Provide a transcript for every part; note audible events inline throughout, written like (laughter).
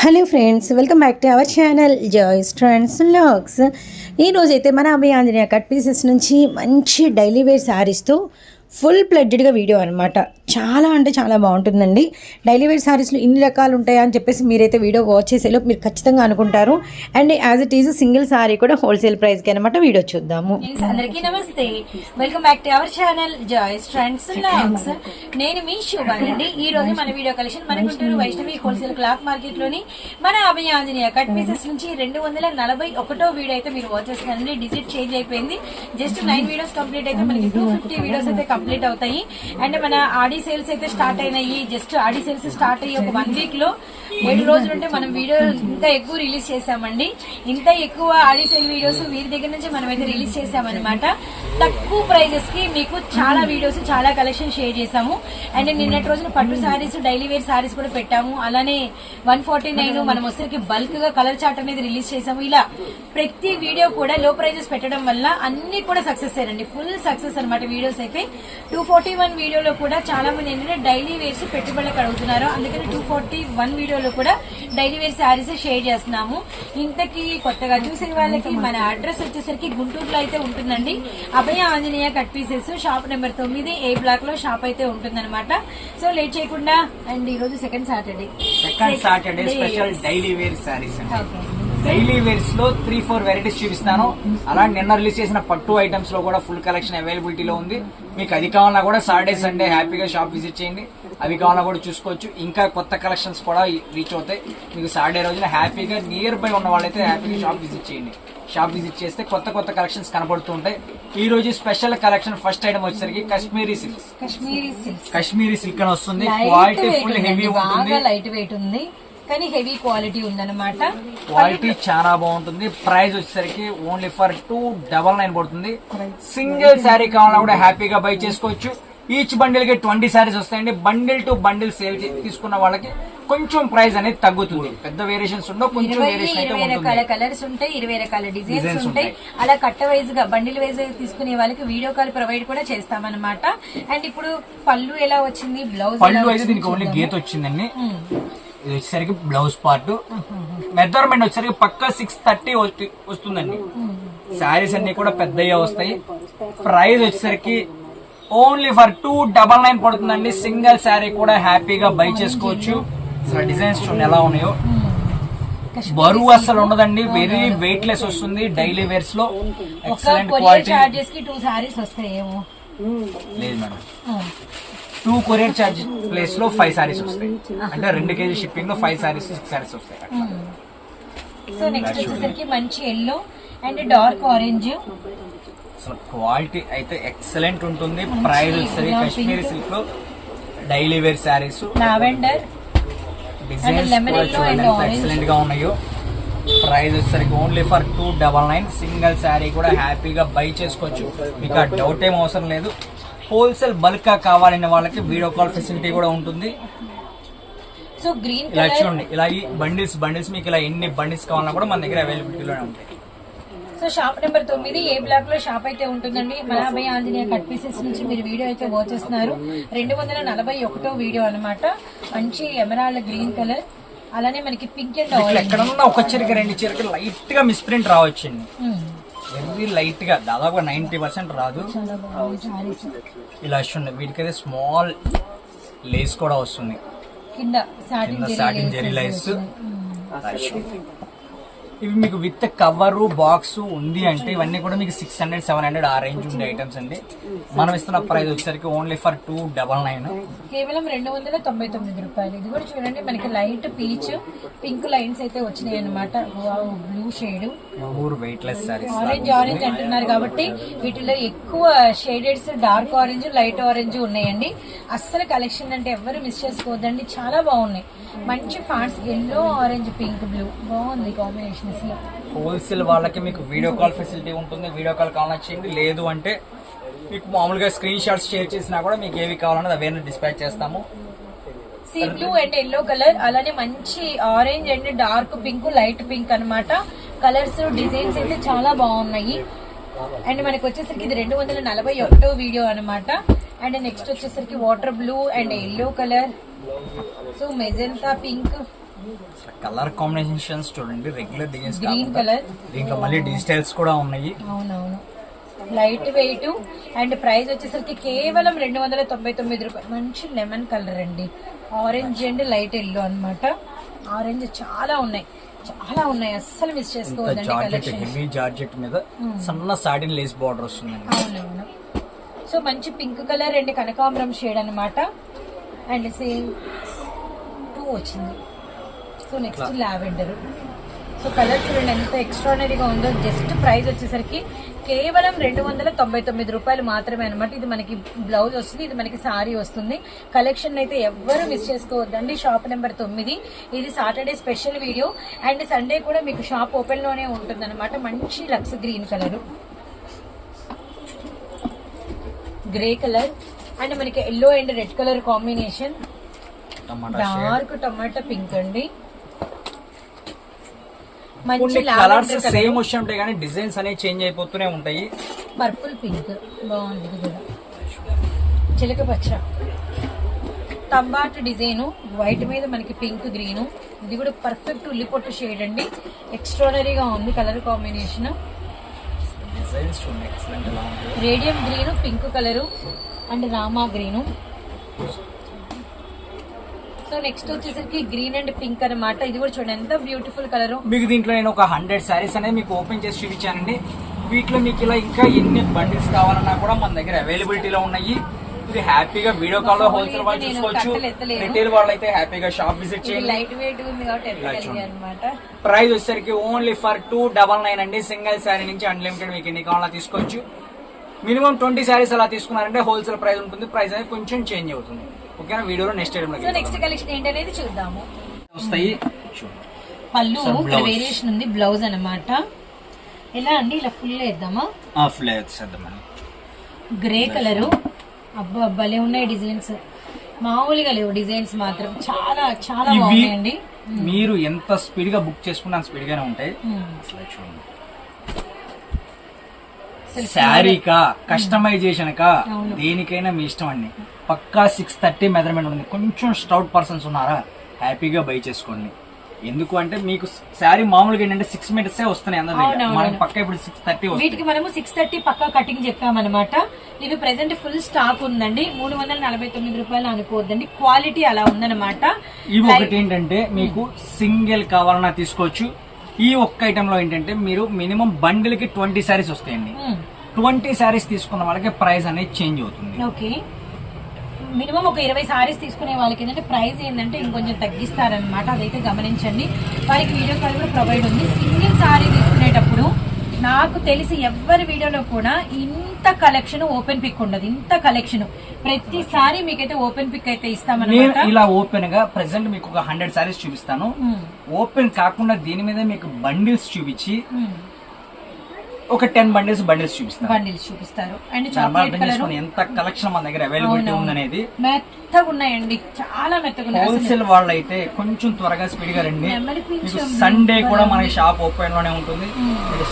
Hello friends welcome back to our channel joys trends logs ఈరోజు అయితే మన Abhi Anjaneya cut pieces నుంచి మంచి డైలీ వేర్ శారీస్తో ఫుల్ ప్లెడ్జెడ్గా వీడియో అనమాట చాలా అంటే చాలా బాగుంటుందండి. డైలీ వేర్ శారీస్లో ఇన్ని రకాలు ఉంటాయా అని చెప్పేసి మీరైతే వీడియో వాచ్ చేసేలోపు మీరు ఖచ్చితంగా అనుకుంటారు. And as it is single sari కూడా హోల్సేల్ ప్రైస్కి అనమాట వీడియో చూద్దాము. అందరికీ namaste. Welcome back to our channel Joys Trends Logs నేను మీ శుభానండి. ఈ రోజు మన వీడియో కలెక్షన్ మన గుంటూరు వైష్ణవి హోల్సేల్ క్లాత్ మార్కెట్లోని మన అభయ ఆంజనేయ కట్ పీసెస్ నుంచి రెండు వందల నలభై ఒకటో వీడియో అయితే మీరు వాచ్ చేస్తున్నారండి. డిజిట్ చేంజ్ అయిపోయింది. జస్ట్ నైన్ వీడియోస్ కంప్లీట్ అయితే మనకి టూ ఫిఫ్టీ వీడియోస్ అయితే కంప్లీట్ అవుతాయి. అండ్ మన ఆడి సేల్స్ అయితే స్టార్ట్ అయినాయి. జస్ట్ ఆడి సేల్స్ స్టార్ట్ అయ్యి ఒక వన్ వీక్లో ఏడు రోజులు ఉంటే మనం వీడియో ఇంకా ఎక్కువ రిలీజ్ చేసామండి ఇంత ఎక్కువ ఆడి సేల్ వీడియోస్ వీరి దగ్గర నుంచి మనం అయితే రిలీజ్ చేసామన్నమాట తక్కువ ప్రైజెస్కి మీకు చాలా వీడియోస్ చాలా కలెక్షన్ షేర్ చేసాము అండ్ నిన్నటి రోజున పట్టు సారీస్ డైలీ వేర్ సారీస్ కూడా పెట్టాము. అలానే వన్ ఫార్టీ నైన్ మనం వచ్చరికి బల్క్గా కలర్ చార్ట్ అనేది రిలీజ్ చేసాము ఇలా ప్రతి వీడియో కూడా లో ప్రైజెస్ పెట్టడం వల్ల అన్ని కూడా సక్సెస్ అయ్యారండి ఫుల్ సక్సెస్ అన్నమాట వీడియోస్ అయితే. టూ ఫార్టీ వన్ వీడియోలో కూడా చాలా మంది ఏంటంటే డైలీ వేర్స్ పెట్టుబడులకు అడుగుతున్నారు. అందుకని టూ ఫార్టీ వన్ వీడియోలో కూడా డైలీ వేర్ శారీస్ షేర్ చేస్తున్నాము. ఇంతకీ కొత్తగా చూసే వాళ్ళకి మన అడ్రస్ వచ్చేసరికి గుంటూరులో అయితే ఉంటుందండి. Abhaya Anjaneya cut pieces shop number తొమ్మిది ఏ బ్లాక్లో షాప్ అయితే ఉంటుందన్నమాట. సో లేట్ చేయకుండా అండ్ ఈ రోజు second Saturday. Second Saturday special daily wear saris okay. Daily వేర్స్లో three four varieties చూపిస్తాను. అలా నిన్న రిలీజ్ చేసిన పట్టు ఐటమ్స్లో కూడా ఫుల్ కలెక్షన్ అవైలబిలిటీలో ఉంది. మీకు అది కావాలన్నా కూడా సాటర్డే సండే హ్యాపీగా షాప్ విజిట్ చేయండి. అవి కావాలన్నా కూడా చూసుకోవచ్చు. ఇంకా కొత్త కలెక్షన్స్ కూడా రీచ్ అవుతాయి. మీకు సాటర్డే రోజున హ్యాపీగా నియర్ బై ఉన్న వాళ్ళైతే హ్యాపీగా షాప్ విజిట్ చేయండి. షాప్ విజిట్ చేస్తే కొత్త కొత్త కలెక్షన్స్ కనబడుతూ ఉంటాయి. ఈ రోజు స్పెషల్ కలెక్షన్ ఫస్ట్ ఐటమ్ వచ్చేసరికి Kashmiri silks Kashmiri silks Kashmiri silk అని వస్తుంది. క్వాలిటీ ఫుల్ హెవీ ఉంటుంది. లైట్ వెయిట్ ఉంది. కానీ హెవీ క్వాలిటీ ఉందన్నమాట. క్వాలిటీ చాలా బాగుంటుంది. ప్రైస్ వచ్చేసరికి only for two double nine పడుతుంది. సింగిల్ శారీ కావాలన్నా కూడా హ్యాపీగా బై చేసుకోవచ్చు. ఈచ్ బండిల్కి ట్వంటీ శారీస్ వస్తాయండి. బండిల్ టు బండిల్ సేల్ తీసుకున్న వాళ్ళకి కొంచెం ప్రైస్ అనేది తగ్గుతుంది. పెద్ద వేరియేషన్స్ ఉండవు కొంచెం ఇరవై రకాల కలర్స్ ఉంటాయి ఇరవై రకాల డిజైన్స్ ఉంటాయి. అలా కట్ట వైజ్గా బండిల్ వైజ్ తీసుకునే వాళ్ళకి వీడియో కాల్ ప్రొవైడ్ కూడా చేస్తామన్నమాట. అండ్ ఇప్పుడు పళ్ళు ఎలా వచ్చింది? బ్లౌజ్ పళ్ళు అయితే దీనికి ఓన్లీ గీత వచ్చిందండి. ఇది వచ్చేసరికి బ్లౌజ్ పార్ట్. మెజర్మెంట్ వచ్చేసరికి పక్క సిక్స్ థర్టీ వస్తుందండి. శారీస్ అన్ని కూడా పెద్దయ్యే వస్తాయి. ప్రైస్ వచ్చేసరికి only for two double nine పడుతుందండి. సింగిల్ శారీ కూడా హ్యాపీగా బై చేసుకోవచ్చు. అసలు డిజైన్స్ చూడండి ఎలా ఉన్నాయో. బరువు అసలు ఉండదండి. వెరీ వెయిట్ లెస్ వస్తుంది డైలీ వేర్స్లో. ఎక్సలెంట్ క్వాలిటీ లేదు మేడం. టూ కొరియర్ చార్జ్ ప్లేస్లో ఫైవ్ సారీస్ వస్తాయి. అంటే రెండు కేజీ షిప్పింగ్లో ఫైవ్ సారీస్ సిక్స్ సారీస్ వస్తాయి సో నెక్స్ట్ వచ్చేసరికి మంచి ఎల్లో అండ్ డార్క్ ఆరెంజ్ అసలు క్వాలిటీ అయితే ఎక్సలెంట్ ఉంటుంది. ప్రైస్ గులాబీ కాశ్మీరీ. సిల్క్లో daily wear saris lavender designs. ఎక్సలెంట్గా ఉన్నాయో. ప్రైస్ వచ్చేసరికి only for two double nine single sari కూడా హ్యాపీగా బై చేసుకోవచ్చు. మీకు ఆ డౌట్ ఏం అవసరం లేదు. హోల్సేల్ బల్క్గా కావాలనే వాళ్ళకి వీడియో కాల్ ఫెసిలిటీ కూడా ఉంటుంది. సో గ్రీన్ ఇలా చూడండి ఇలా ఈ బండిల్స్ బండిల్స్ మీకు ఇలా ఎన్ని బండిల్స్ కావాలన్నా కూడా మన దగ్గర అవైలబిలిటీలోనే ఉంటాయి. సో షాప్ నెంబర్ తొమ్మిది ఏ బ్లాక్లో షాప్ అయితే ఉంటుందండి మనాభయ ఆంజనేయ కట్ పీసెస్ నుంచి మీరు వీడియో అయితే వాచ్ చేస్తున్నారు. రెండు వందల నలభై ఒకటో వీడియో అన్నమాట. మంచి ఎమరాల్డ్ గ్రీన్ కలర్. అలానే మనకి పింక్ అండ్ ఎక్కడన్నా ఒక చిరక రెండు చిరక లైట్గా మిస్ప్రింట్ రావచ్చండి. వెరీ లైట్గా దాదాపు నైన్టీ పర్సెంట్ రాదు. ఇలా వస్తుంది. వీటికైతే స్మాల్ లేస్ కూడా వస్తుంది. కింద సాటిన్ జెరీ లైస్ ఇవి మీకు విత్ కవర్ బాక్స్ ఉంది అంటే ఇవన్నీ కూడా మీకు సిక్స్ హండ్రెడ్ సెవెన్ హండ్రెడ్ ఆ రేంజ్ ఉండే ఐటమ్స్ అండి. మనం ఇస్తున్న ప్రైస్ వచ్చేసరికి only for two double nine కేవలం రెండు వందల తొంభై తొమ్మిది రూపాయలు. ఇది కూడా చూడండి మనకి లైట్ పీచ్ పింక్ లైన్స్ అయితే వచ్చినాయి అనమాట blue shade pure weight less saris orange orange అంటున్నారు కాబట్టి వీటిలో ఎక్కువ shades dark orange light orange ఉన్నాయండి. అస్సలు కలెక్షన్ అంటే ఎవరు మిస్ చేసుకోవద్దండి. చాలా బాగున్నాయి. మంచి fans yellow orange pink blue బాగుంది కాంబినేషన్ హోల్సేల్ వాళ్ళకి మీకు వీడియో కాల్ ఫెసిలిటీ ఉంటుంది వీడియో కాల్ కావాలన్నా చేయండి. లేదు అంటే మీకు మామూలుగా స్క్రీన్ షాట్స్ షేర్ చేసినా కూడా మీకు ఏవి కావాలన్నది అవన్నీ డిస్పాచ్ చేస్తాము. Sea blue and yellow colour అలానే మంచి orange and dark pink light pink అన్నమాట. కలర్స్ డిజైన్స్ అయితే చాలా బాగున్నాయి. అండ్ మనకి వచ్చేసరికి ఇది రెండు వందల నలభై ఒకటో వీడియో అన్నమాట. అండ్ నెక్స్ట్ వచ్చేసరికి water blue and yellow colour so magenta pink colour combinations చూడండి రెగ్యులర్ డిజైన్స్ గ్రీన్ కలర్ దీంట్లో మళ్ళీ డిజిటల్స్ కూడా ఉన్నాయి. అవునవును. లైట్ వెయిట్ అండ్ ప్రైస్ వచ్చేసరికి కేవలం రెండు వందల తొంభై తొమ్మిది రూపాయలు. మంచి లెమన్ కలర్ అండి. ఆరెంజ్ అండ్ లైట్ ఎల్లో అన్నమాట. ఆరెంజ్ చాలా ఉన్నాయి. చాలా ఉన్నాయి. అస్సలు మిస్ చేసుకోవద్దండి జార్జెట్ కలెక్షన్ హెవీ జార్జెట్ మీద సన్న సాటిన్ లేస్ బార్డర్ వస్తుందండి. అవునవును. సో మంచి పింక్ కలర్ అండ్ కనకాంబరం షేడ్ అన్నమాట. అండ్ సేమ్ టూ వచ్చింది. So next lavender. So colour చూడండి ఎంత ఎక్స్ట్రానరీగా ఉందో. జస్ట్ ప్రైస్ వచ్చేసరికి కేవలం రెండు వందల తొంభై తొమ్మిది రూపాయలు మాత్రమే అనమాట ఇది మనకి బ్లౌజ్ వస్తుంది ఇది మనకి సారీ వస్తుంది. కలెక్షన్ అయితే ఎవ్వరు మిస్ చేసుకోవద్దండి. షాప్ నెంబర్ తొమ్మిది. ఇది Saturday special video and Sunday కూడా మీకు షాప్ ఓపెన్లోనే ఉంటుంది మంచి lux green colour grey colour and మనకి yellow and red colour combination dark tomato pink అండి. మంచి కలర్స్ సేమ్ వచ్చి ఉంటాయి కానీ డిజైన్స్ అనేవి చేంజ్ అయిపోతూనే ఉంటాయి. పర్పుల్ పింక్ బాగుంది ఇది కూడా. చిలక పచ్చ. తంబాట్ డిజైన్ వైట్ మీద మనకి పింక్ గ్రీన్ ఇది కూడా పర్ఫెక్ట్ ఉల్లిపొట్టు షేడ్ అండి. ఎక్స్ట్రాడనరీగా ఉంది colour combination. Radium green pink colour. And Rama green so next వచ్చేసరికి గ్రీన్ అండ్ పింక్ అన్నమాట. ఇది కూడా చూడండి ఎంత బ్యూటిఫుల్ కలరు మీకు దీంట్లో నేను ఒక హండ్రెడ్ శారీస్ అనేది మీకు ఓపెన్ చేసి చూపించానండి. వీటిలో మీకు ఇలా ఇంకా ఎన్ని బండిల్స్ కావాలన్నా కూడా మన దగ్గర అవైలబిలిటీలో ఉన్నాయి. ఇది హ్యాపీగా వీడియో కాల్లో హోల్సేల్ వాళ్ళు చూసుకోవచ్చు. రిటైల్ వాళ్ళు అయితే హ్యాపీగా షాప్ విజిట్ చేయండి. లైట్ వెయిట్ ఉంది కాబట్టి. అనమాట ప్రైస్ వచ్చేసరికి only for two double nine అండి. సింగిల్ శారీ నుంచి అన్లిమిటెడ్ మీకు ఎన్ని కావాలో తీసుకోవచ్చు. మినిమం ట్వంటీ శారీస్ అలా తీసుకున్నారంటే హోల్సేల్ ప్రైస్ ఉంటుంది. ప్రైస్ అనేది కొంచెం చేంజ్ అవుతుంది. ఓకేనా వీడియోలో నెక్స్ట్ సో నెక్స్ట్ కలెక్షన్ ఏంటనేది చూద్దాము. వస్తాయి. పళ్ళు ఇక్కడ. వేరియేషన్ ఉంది బ్లౌజ్ అన్నమాట. ఎలా అండి? ఇలా ఫుల్ వేద్దామా వచ్చేద్దామని గ్రే కలరు అబ్బా భలే ఉన్నాయి డిజైన్స్ మామూలుగా లేవు డిజైన్స్ మాత్రం. చాలా చాలా బాగున్నాయండి. మీరు ఎంత స్పీడ్గా బుక్ చేసుకున్నా స్పీడ్ గానే ఉంటాయి. మ్మ్. అసలు చూడండి. అసలు శారీకా కస్టమైజేషన్ కా అవును. దేనికైనా మీ ఇష్టం అండి. పక్కా సిక్స్ థర్టీ మెజర్మెంట్ ఉంది కొంచెం స్టౌట్ పర్సన్స్ ఉన్నారా హ్యాపీగా బై చేసుకోండి. ఎందుకు అంటే మీకు శారీ మామూలుగా ఏంటంటే సిక్స్ మీటర్స్ వస్తున్నాయి అందరి. మనకి పక్క ఇప్పుడు సిక్స్ థర్టీ వీటికి మనము సిక్స్ థర్టీ పక్కా కటింగ్ చెప్పామన్నమాట. ఇవి ప్రెసెంట్ ఫుల్ స్టాక్ ఉందండి. మూడు వందల నలభై తొమ్మిది రూపాయలు అనుకోవద్దండి. క్వాలిటీ అలా ఉందన్నమాట. ఇవి ఒకటి ఏంటంటే మీకు సింగిల్ కావాలన్నా తీసుకోవచ్చు. ఈ ఒక్క ఐటమ్లో ఏంటంటే మీరు మినిమం బండిల్కి ట్వంటీ శారీస్ వస్తాయండి. ట్వంటీ శారీస్ తీసుకున్న వాళ్ళకి ప్రైస్ అనేది చేంజ్ అవుతుంది. ఓకే. మినిమం ఒక ఇరవై సారీస్ తీసుకునే వాళ్ళకి ఏంటంటే ప్రైస్ ఏంటంటే ఇంకొంచెం తగ్గిస్తారనమాట అదైతే గమనించండి. వారికి వీడియో కాల్ కూడా ప్రొవైడ్ ఉంది. సింగిల్ సారీ తీసుకునేటప్పుడు నాకు తెలిసి ఎవరి వీడియోలో కూడా ఇంత కలెక్షన్ ఓపెన్ పిక్ ఉండదు. ఇంత కలెక్షన్ ప్రతిసారి మీకైతే ఓపెన్ పిక్ అయితే నేను ఇస్తామన్నమాట ఇలా ఓపెన్గా ప్రెసెంట్ మీకు ఒక హండ్రెడ్ శారీస్ చూపిస్తాను. ఓపెన్ కాకుండా దీని మీద మీకు బండిల్స్ చూపించి మ్మ్. ఒక టెన్ బండిల్స్ బండిల్స్ చూపిస్తాను. బండిల్స్ చూపిస్తారు. అండ్ చాక్లెట్ కలర్ ఎంత కలెక్షన్ మన దగ్గర అవైలబిలిటీ ఉందనేది. మెత్తగా ఉన్నాయండి. చాలా మెత్తగా హోల్సేల్ వాళ్ళు అయితే కొంచెం త్వరగా స్పీడ్గా రండి. సండే కూడా మనకి షాప్ ఓపెన్లోనే ఉంటుంది.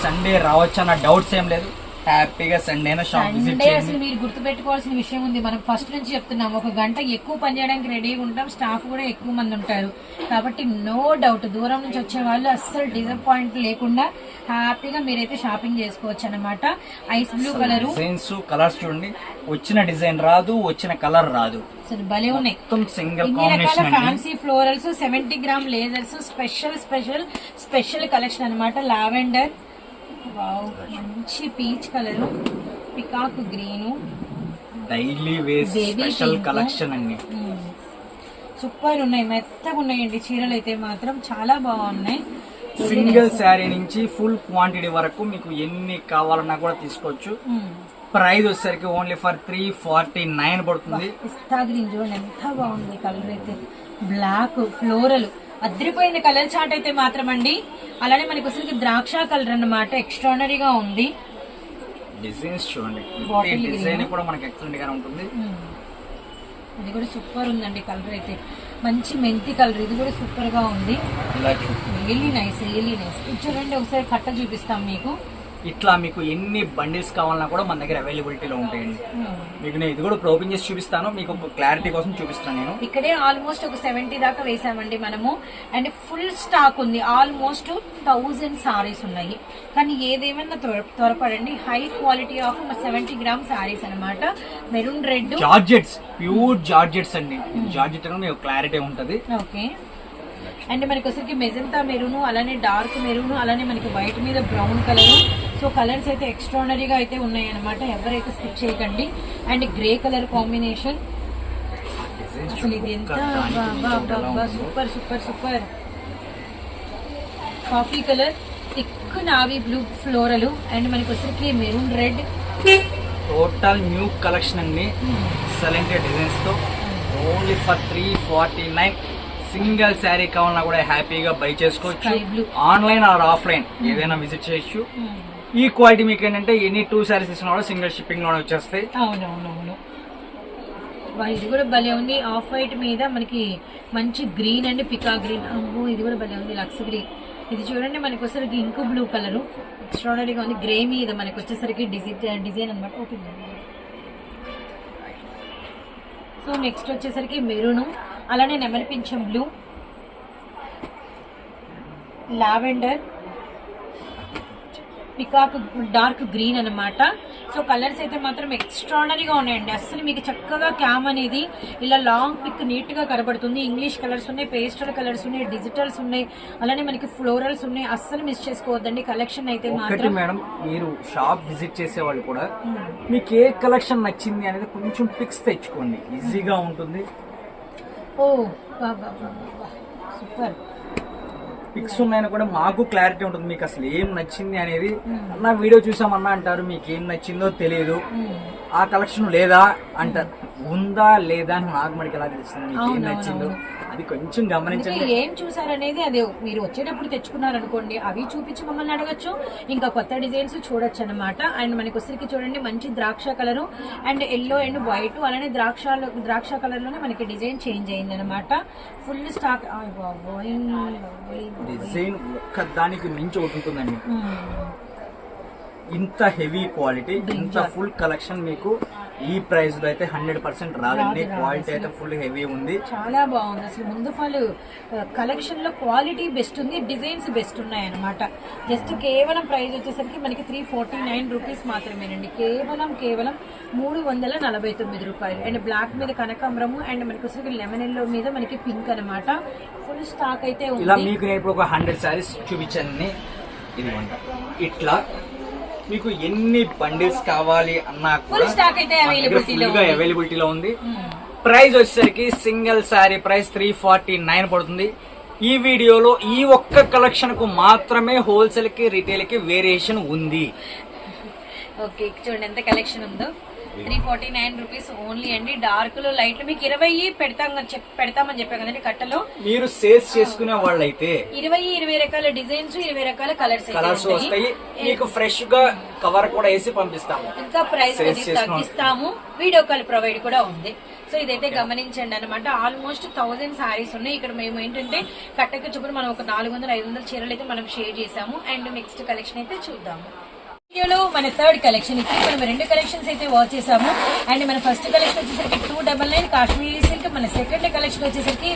సండే రావచ్చు అన్న డౌట్స్ ఏం లేదు. హ్యాపీగా సండే సండే అసలు మీరు గుర్తుపెట్టుకోవాల్సిన విషయం ఉంది. మనం ఫస్ట్ నుంచి చెప్తున్నాం. ఒక గంట ఎక్కువ పని చేయడానికి రెడీగా ఉంటాం. స్టాఫ్ కూడా ఎక్కువ మంది ఉంటారు. కాబట్టి నో డౌట్ దూరం నుంచి వచ్చే వాళ్ళు అస్సలు డిసప్పాయింట్ లేకుండా హ్యాపీగా మీరైతే షాపింగ్ చేసుకోవచ్చు అనమాట ice blue colour designs colours చూడండి. వచ్చిన డిజైన్ రాదు వచ్చిన కలర్ రాదు. అసలు భలే ఉన్నాయి. సింగిల్ రకాల fancy florals seventy gram lasers special special special collection అనమాట లావెండర్ మంచి peach colour peacock green. Daily wears special. Collection అండి. సూపర్ ఉన్నాయి మెత్తగా ఉన్నాయండి చీరలు అయితే మాత్రం చాలా బాగున్నాయి. సింగిల్ శారీ నుంచి ఫుల్ క్వాంటిటీ వరకు మీకు ఎన్ని కావాలన్నా కూడా తీసుకోవచ్చు. ప్రైస్ వచ్చేసరికి only for three forty nine పడుతుంది. పిస్తా గ్రీన్ చూడండి ఎంత బాగుంది కలర్ అయితే. Black floral. అదిరిపోయిన కలర్ చాట్ అయితే మాత్రం అండి అలానే మనకి అసలు ద్రాక్ష కలర్ అన్నమాట ఎక్స్ట్రానరీగా ఉంది. డిజైన్స్ చూడండి. Bottle డిజైన్ కూడా మనకి ఎక్సలెంట్ ఉంటుంది. ఇది కూడా సూపర్ ఉందండి కలర్ అయితే. మంచి మెంతి కలర్. ఇది కూడా సూపర్గా ఉంది. నైస్ నైస్ చూడండి ఒకసారి కట్ట చూపిస్తాం మీకు. ఇట్లా మీకు ఎన్ని బండిల్స్ కావాలన్నా కూడా మన దగ్గర అవైలబిలిటీలో ఉంటాయండి. మీకు నేను ఇది కూడా ఓపెన్ చేసి చూపిస్తాను. మీకు ఒక క్లారిటీ కోసం చూపిస్తాను నేను. ఇక్కడే ఆల్మోస్ట్ ఒక సెవెంటీ దాకా వేసామండి మనము. అండ్ ఫుల్ స్టాక్ ఉంది. ఆల్మోస్ట్ థౌజండ్ సారీస్ ఉన్నాయి. కానీ ఏదేమన్నా త్వర త్వరపడండి. High quality of seventy gram saris అన్నమాట. Maroon red georgettes pure georgettes అండి. జార్జెట్ అనేది క్లారిటీ ఉంటది. ఓకే అండ్ మనకి వచ్చరికి మెజంతా మెరూన్ అలానే డార్క్ మెరూన్ అలానే మనకి వైట్ మీద బ్రౌన్ కలర్ సో కలర్స్ అయితే ఎక్స్ట్రానరీగా అయితే ఉన్నాయి అనమాట ఎవరైతే స్కిప్ చేయకండి. And grey colour combination. అసలు ఇది ఎంత super super super. Coffee colour thick navy blue floral. And మనకి వచ్చరికి maroon red. Total new collection అండి. Excellent డిజైన్స్తో. Only for three forty nine. Single sari కావాలన్నా కూడా హ్యాపీగా బై చేసుకోవచ్చు. ఆన్లైన్ ఆర్ ఆఫ్లైన్ ఏదైనా విజిట్ చేయొచ్చు. ఈ క్వాలిటీ మీకు ఏంటంటే ఎన్ని టూ శారీస్ ఇస్తున్నా కూడా సింగిల్ షిప్పింగ్లోనే వచ్చేస్తాయి. అవునవునవును. ఇది కూడా భలే ఉంది. ఆఫ్ వైట్ మీద మనకి మంచి గ్రీన్ అండ్ పికా గ్రీన్ అమ్మో ఇది కూడా భలే ఉంది లక్స్ గ్రీన్ ఇది చూడండి మనకి వచ్చేసరికి ఇంకు బ్లూ కలర్ ఎక్స్ట్రాడనరీగా ఉంది. గ్రే మీద మనకి వచ్చేసరికి డిజైన్ డిజైన్ అనమాట ఓపెన్ సో నెక్స్ట్ వచ్చేసరికి మెరూను. అలానే నెమలి పింఛం blue lavender peacock dark green అన్నమాట. సో కలర్స్ అయితే మాత్రం ఎక్స్ట్రాడనరీగా ఉన్నాయండి. అస్సలు మీకు చక్కగా క్యామ్ అనేది ఇలా లాంగ్ పిక్ నీట్గా కనబడుతుంది. ఇంగ్లీష్ కలర్స్ ఉన్నాయి పేస్టల్ కలర్స్ ఉన్నాయి డిజిటల్స్ ఉన్నాయి. అలానే మనకి ఫ్లోరల్స్ ఉన్నాయి. అస్సలు మిస్ చేసుకోవద్దండి. కలెక్షన్ అయితే మాత్రం. మేడం మీరు షాప్ విజిట్ చేసే వాళ్ళు కూడా మీకు ఏ కలెక్షన్ నచ్చింది అనేది కొంచెం పిక్స్ తెచ్చుకోండి. ఈజీగా ఉంటుంది. ఓ సూపర్ పిక్స్ ఉన్నాయని కూడా మాకు క్లారిటీ ఉంటుంది. మీకు అసలు ఏం నచ్చింది అనేది అన్న వీడియో చూసామన్నా అంటారు మీకు ఏం నచ్చిందో తెలియదు ఆ కలెక్షన్ లేదా అంటారు ఉందా లేదా అని నాకు మనకి ఎలా తెలుస్తుంది? మీకు ఏం నచ్చిందో? అది కొంచెం గమనించండి. ఏం చూసారనేది అదే మీరు వచ్చేటప్పుడు తెచ్చుకున్నారనుకోండి అవి చూపించి మమ్మల్ని అడగచ్చు. ఇంకా కొత్త డిజైన్స్ చూడొచ్చు అనమాట అండ్ మనకి వచ్చరికి చూడండి మంచి ద్రాక్ష colour. And yellow and white అలానే ద్రాక్ష ద్రాక్ష కలర్లోనే మనకి డిజైన్ చేంజ్ అయింది అనమాట ఫుల్ స్టాక్ డిజైన్ ఒక్క దానికి మించి ఒకటి ఉంటుందండి. ఇంత హెవీ క్వాలిటీ ఇంత ఫుల్ కలెక్షన్ మీకు ఈ ప్రైస్లో అయితే హండ్రెడ్ పర్సెంట్ రాదండి. క్వాలిటీ అయితే ఫుల్ హెవీ ఉంది. చాలా బాగుంది. అసలు ముందు వాళ్ళు కలెక్షన్లో క్వాలిటీ బెస్ట్ ఉంది డిజైన్స్ బెస్ట్ ఉన్నాయి అనమాట జస్ట్ కేవలం ప్రైస్ వచ్చేసరికి మనకి త్రీ ఫార్టీ నైన్ రూపీస్ మాత్రమేనండి. కేవలం కేవలం మూడు వందల నలభై తొమ్మిది రూపాయలు. అండ్ బ్లాక్ మీద కనకాంబరము అండ్ మనకి వచ్చేసరికి లెమన్ ఎల్లో మీద మనకి పింక్ అనమాట ఫుల్ స్టాక్ అయితే ఇలా మీకు నేను ఇప్పుడు ఒక హండ్రెడ్ శారీస్ చూపించాను ఇదిగోండి. ఇట్లా మీకు ఎన్ని బండిల్స్ కావాలి అన్నా Full stock అయితే availability లో ఉంది. అవైలబిలిటీలో ఉంది. ప్రైస్ వచ్చేసరికి single sari price three forty nine పడుతుంది. ఈ వీడియోలో ఈ ఒక్క కలెక్షన్కు మాత్రమే హోల్సేల్కి రిటైల్కి వేరియేషన్ ఉంది. (laughs) ఓకే చూడండి ఎంత కలెక్షన్ ఉందో. Three forty nine rupees only అండి. డార్క్లో లైట్ మీకు ఇరవై పెడతాం పెడతామని చెప్పాం కదండి కట్టలో. మీరు సేల్స్ చేసుకునే వాళ్ళైతే ఇరవై ఇరవై రకాల డిజైన్స్ ఇరవై రకాల కలర్స్ కలర్స్ వస్తాయి. మీకు ఫ్రెష్గా కవర్ కూడా వేసి పంపిస్తాము ఇంకా ప్రైస్. తగ్గిస్తాము. వీడియో కాల్ ప్రొవైడ్ కూడా ఉంది. సో ఇదైతే గమనించండి అనమాట ఆల్మోస్ట్ థౌజండ్ సారీస్ ఉన్నాయి. ఇక్కడ మేము ఏంటంటే కట్టక చొప్పున మనం ఒక నాలుగు వందల ఐదు వందల చీరలు అయితే మనం షేర్ చేసాము అండ్ నెక్స్ట్ కలెక్షన్ అయితే చూద్దాము. వీడియోలో మన థర్డ్ కలెక్షన్ ఇప్పుడు మనం రెండు కలెక్షన్స్ అయితే వాచ్ చేసాము అండ్ మన ఫస్ట్ కలెక్షన్ వచ్చేసరికి two double nine Kashmiri silk మన సెకండ్ కలెక్షన్ వచ్చేసరికి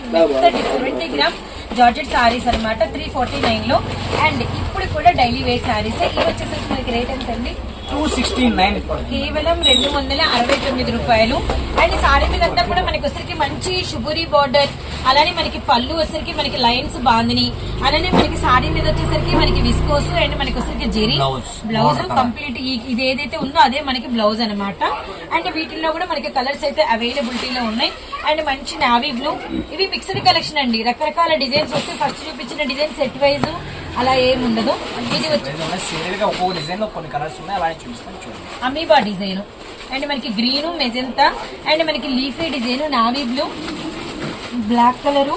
సెవెంటీ గ్రామ్ జార్జెట్ సారీస్ అన్నమాట త్రీ ఫార్టీ నైన్లో. అండ్ ఇప్పుడు కూడా డైలీ వేర్ సారీస్ ఇవి వచ్చేసరికి మనకి రేట్ ఎంత అండి టూ సిక్స్టీ నైన్ కేవలం రెండు వందల అరవై తొమ్మిది రూపాయలు. అండ్ సారీ మీద అంతా కూడా మనకి వచ్చరికి మంచి షుగరీ బార్డర్ అలానే మనకి పళ్ళు వచ్చరికి మనకి లైన్స్ బాందిని అలానే మనకి సారీ మీద వచ్చేసరికి మనకి విస్కోస్ అండ్ మనకి వచ్చరికి జెరీ. బ్లౌజ్. కంప్లీట్ ఇది ఏదైతే ఉందో అదే మనకి బ్లౌజ్ అన్నమాట. అండ్ వీటిల్లో కూడా మనకి కలర్స్ అయితే అవైలబిలిటీలో ఉన్నాయి. అండ్ మంచి నావీ బ్లూ ఇవి మిక్స్డ్ కలెక్షన్ అండి. రకరకాల డిజైన్స్ వస్తే ఫస్ట్ చూపించిన డిజైన్ సెట్ వైజ్ అలా ఏమి ఉండదు. ఇది అమీబా డిజైన్ అండ్ మనకి గ్రీన్ మెజంతా అండ్ మనకి leafy design navy blue black colour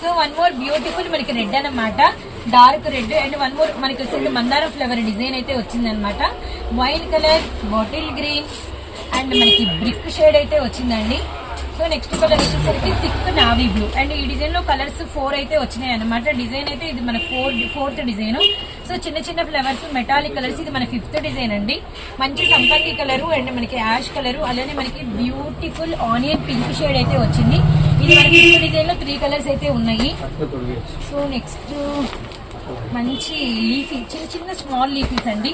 so one more beautiful మనకి రెడ్ అన్నమాట. Dark red and one more మనకి వచ్చేసి మందారం ఫ్లవర్ డిజైన్ అయితే వచ్చిందనమాట wine colour bottle green and మనకి బ్రిక్ షేడ్ అయితే వచ్చిందండి. సో నెక్స్ట్ కలర్ వచ్చేసరికి థిక్ నావీ బ్లూ అండ్ ఈ డిజైన్లో కలర్స్ ఫోర్ అయితే వచ్చినాయి అనమాట డిజైన్ అయితే ఇది మన ఫోర్ ఫోర్త్ డిజైన్ సో చిన్న చిన్న ఫ్లవర్స్ మెటాలిక్ కలర్స్ ఇది మన ఫిఫ్త్ డిజైన్ అండి. మంచి సంపంగి కలర్ అండ్ మనకి యాష్ కలర్ అలానే మనకి బ్యూటిఫుల్ ఆనియన్ పింక్ షేడ్ అయితే వచ్చింది. ఇది మన ఫిఫ్త్ డిజైన్లో త్రీ కలర్స్ అయితే ఉన్నాయి. సో నెక్స్ట్ మంచి లీఫీ చిన్న చిన్న స్మాల్ లీఫీస్ అండి.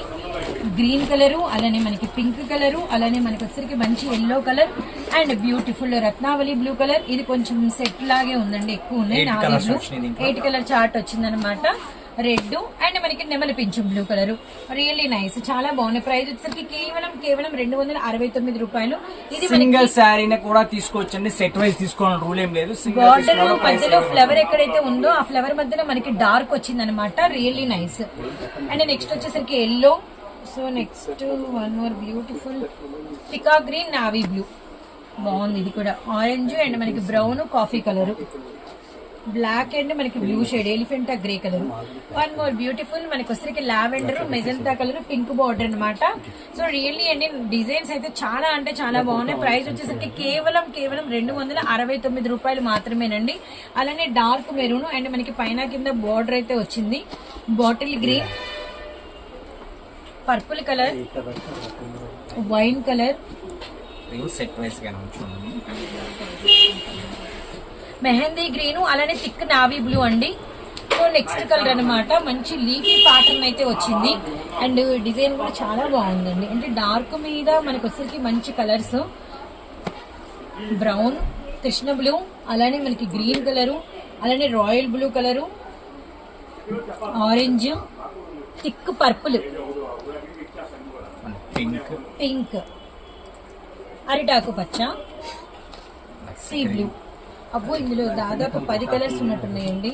గ్రీన్ కలరు అలానే మనకి పింక్ కలరు అలానే మనకి వచ్చరికి మంచి yellow colour and beautiful Ratnavali blue colour. ఇది కొంచెం సెట్ లాగే ఉందండి ఎక్కువ ఉన్నాయి. ఎయిట్ కలర్ చార్ట్ వచ్చిందనమాట రెడ్ అండ్ మనకి నెమలి పింఛం బ్లూ కలర్. రియల్లీ నైస్ చాలా బాగున్నాయి. ప్రైస్ వచ్చేసరికి కేవలం కేవలం రెండు వందల అరవై తొమ్మిది రూపాయలు. ఇది సింగిల్ శారీని కూడా తీసుకోవచ్చండి. సెట్ వైజ్ తీసుకోవాలని రూల్ ఏం లేదు. బార్డర్ తీసుకోవడం మధ్యలో. ఫ్లవర్ ఎక్కడైతే ఉందో ఆ ఫ్లవర్ మధ్యలో మనకి డార్క్ వచ్చింది అనమాట రియల్లీ నైస్ అండ్ నెక్స్ట్ వచ్చేసరికి yellow so next one more beautiful పికా గ్రీన్ నావీ బ్లూ బాగుంది ఇది కూడా. ఆరెంజ్ అండ్ మనకి brown coffee colour black and మనకి blue shade elephant grey colour one more beautiful మనకి వచ్చరికి lavender magenta colour pink border అన్నమాట. So really అండి designs అయితే చాలా అంటే చాలా బాగున్నాయి. ప్రైస్ వచ్చేసరికి కేవలం కేవలం రెండు వందల అరవై తొమ్మిది రూపాయలు మాత్రమేనండి. అలానే డార్క్ మెరూన్ అండ్ మనకి పైన కింద బార్డర్ అయితే వచ్చింది. Bottle green purple colour wine colour. Set mehndi green అలానే థిక్ నావీ బ్లూ అండి. సో నెక్స్ట్ కలర్ అన్నమాట. మంచి లీఫీ ప్యాటర్న్ అయితే వచ్చింది. అండ్ డిజైన్ కూడా చాలా బాగుందండి. అంటే డార్క్ మీద మనకి వచ్చరికి మంచి కలర్స్. బ్రౌన్ కృష్ణ బ్లూ అలానే మనకి గ్రీన్ కలరు అలానే royal blue colour. Orange thick purple. Pink pink అరిటాకు పచ్చ. సీ బ్లూ అబ్బో ఇందులో దాదాపు పది colours ఉన్నట్టున్నాయండి.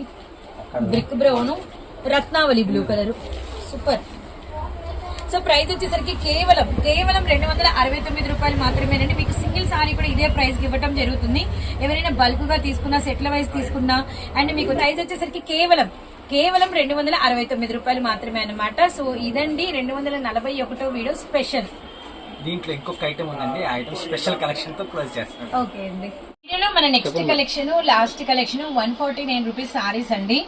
Brick brown Ratnavali blue colour super so price వచ్చేసరికి కేవలం కేవలం రెండు వందల అరవై తొమ్మిది రూపాయలు మాత్రమేనండి. మీకు సింగిల్ సారీ కూడా ఇదే ప్రైస్కి ఇవ్వడం జరుగుతుంది. ఎవరైనా బల్క్గా తీసుకున్నా సెట్ల వైజ్ తీసుకున్నా అండ్ మీకు ప్రైస్ వచ్చేసరికి కేవలం కేవలం రెండు వందల అరవై తొమ్మిది రూపాయలు మాత్రమే అన్నమాట. సో ఇదండి రెండు వందల నలభై ఒకటో వీడియో స్పెషల్. దీంట్లో ఇంకొక ఐటమ్ ఉందండి. ఆ ఐటమ్ స్పెషల్ కలెక్షన్తో క్లోజ్ చేస్తాం ఓకే అండి. వీడియోలో మన next collection last collection one forty nine rupees saris అండి.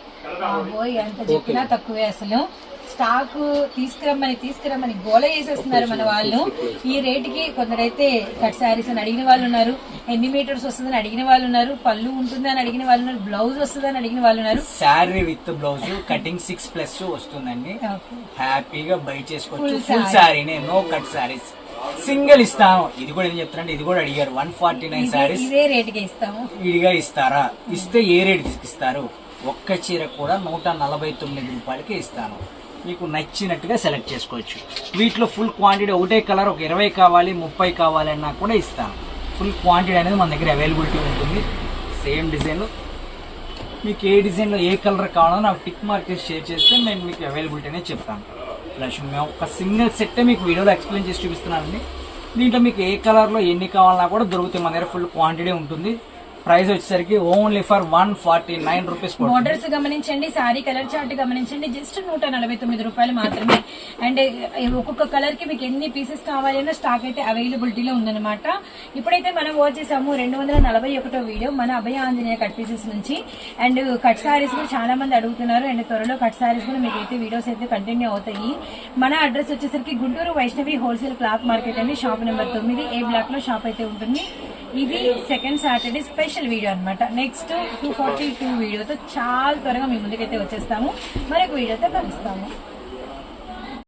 ఎంత చెప్పినా తక్కువే అసలు. స్టాక్ తీసుకురమ్మని తీసుకురమ్మని గోల చేసేస్తున్నారు మన వాళ్ళు. ఈ రేటుకి కొందరైతే కట్ శారీస్ అని అడిగిన వాళ్ళు ఉన్నారు. ఎన్ని మీటర్స్ వస్తుందని అడిగిన వాళ్ళు ఉన్నారు. పళ్ళు ఉంటుందని అడిగిన వాళ్ళు ఉన్నారు. బ్లౌజ్ వస్తుందని అడిగిన వాళ్ళు ఉన్నారు. Sari with blouse cutting six plus వస్తుందండి. హ్యాపీగా బై చేసుకోవచ్చు. ఫుల్. శారీనే నో కట్ శారీస్. సింగిల్ ఇస్తాను ఇది కూడా ఏం చెప్తారంటే ఇది కూడా అడిగారు. One forty nine saris. ఇదే రేటుకి ఇస్తాము. విడిగా ఇస్తారా? ఇస్తే ఏ రేట్ ఇస్తారు? ఒక్క చీర కూడా నూట నలభై తొమ్మిది రూపాయలకి ఇస్తాను. మీకు నచ్చినట్టుగా సెలెక్ట్ చేసుకోవచ్చు. వీటిలో ఫుల్ క్వాంటిటీ ఒకటే కలర్ ఒక ఇరవై కావాలి ముప్పై కావాలి అన్నా కూడా ఇస్తాను ఫుల్ క్వాంటిటీ అనేది మన దగ్గర అవైలబిలిటీ ఉంటుంది. సేమ్ డిజైన్ మీకు ఏ డిజైన్లో ఏ కలర్ కావాలో నాకు టిక్ మార్కెట్ షేర్ చేస్తే నేను మీకు అవైలబిలిటీ అనేది చెప్తాను. ప్లస్ మేము ఒక సింగిల్ సెట్ మీకు వీడియోలో ఎక్స్ప్లెయిన్ చేసి చూపిస్తున్నానండి. దీంట్లో మీకు ఏ కలర్లో ఎన్ని కావాలన్నా కూడా దొరుకుతాయి మన దగ్గర ఫుల్ క్వాంటిటీ ఉంటుంది. ప్రైస్ వచ్చేసరికి only for one forty nine rupees borders గమనించండి సారీ కలర్ చార్ట్ గమనించండి జస్ట్ నూట నలభై తొమ్మిది రూపాయలు మాత్రమే. అండ్ ఒక్కొక్క కలర్కి మీకు ఎన్ని పీసెస్ కావాలన్నా స్టాక్ అయితే అవైలబిలిటీలో ఉందన్నమాట. ఇప్పుడైతే మనం వచ్చేసాము రెండు వందల నలభై ఒకటో వీడియో మన అభయ ఆంజనేయ కట్ పీసెస్ నుంచి. అండ్ కట్ సారీస్ కూడా చాలా మంది అడుగుతున్నారు అండ్ త్వరలో కట్ సారీస్ కూడా మీకు అయితే వీడియోస్ అయితే కంటిన్యూ అవుతాయి. మన అడ్రస్ వచ్చేసరికి Guntur Vaishnavi wholesale cloth market అండి షాప్ నెంబర్ తొమ్మిది ఏ బ్లాక్లో షాప్ అయితే ఉంటుంది. ఇది సెకండ్ సాటర్డే స్పెషల్ వీడియో అన్నమాట. నెక్స్ట్ టూ ఫార్టీ టూ వీడియోతో చాలా త్వరగా మీ ముందుకైతే వచ్చేస్తాము. మరొక వీడియోతో కలుస్తాము.